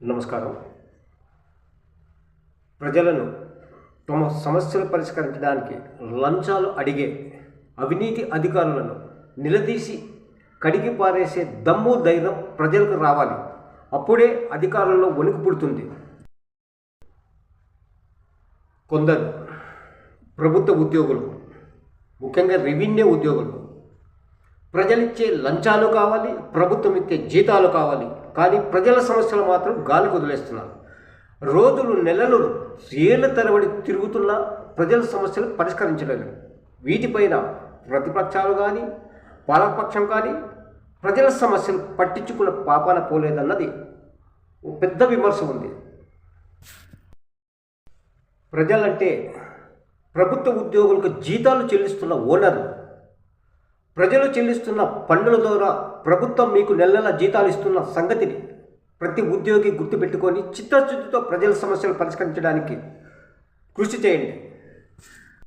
నమస్కారం. ప్రజలను తమ సమస్యలు పరిష్కరించడానికి లంచాలు అడిగే అవినీతి అధికారులను నిలదీసి కడిగి పారేసే దమ్ము ధైర్యం ప్రజలకు రావాలి. అప్పుడే అధికారంలో వణుకు పుడుతుంది. కొందరు ప్రభుత్వ ఉద్యోగులు ముఖ్యంగా రెవెన్యూ ఉద్యోగులు ప్రజలిచ్చే లంచాలు కావాలి ప్రభుత్వం ఇచ్చే జీతాలు కావాలి. కానీ ప్రజల సమస్యలు మాత్రం గాలి వదిలేస్తున్నారు. రోజులు నెలలు ఏళ్ళ తరబడి తిరుగుతున్న ప్రజల సమస్యలు పరిష్కరించలేదు వీటిపైన ప్రతిపక్షాలు కానీ పాలకపక్షం కానీ ప్రజల సమస్యలు పట్టించుకున్న పాపాన పోలేదన్నది పెద్ద విమర్శ ఉంది. ప్రజలంటే ప్రభుత్వ ఉద్యోగులకు జీతాలు చెల్లిస్తున్న ఓనర్లు. ప్రజలు చెల్లిస్తున్న పన్నుల ద్వారా ప్రభుత్వం మీకు నెల నెల జీతాలు ఇస్తున్న సంగతిని ప్రతి ఉద్యోగి గుర్తుపెట్టుకొని చిత్తశుద్ధితో ప్రజల సమస్యలు పరిష్కరించడానికి కృషి చేయండి.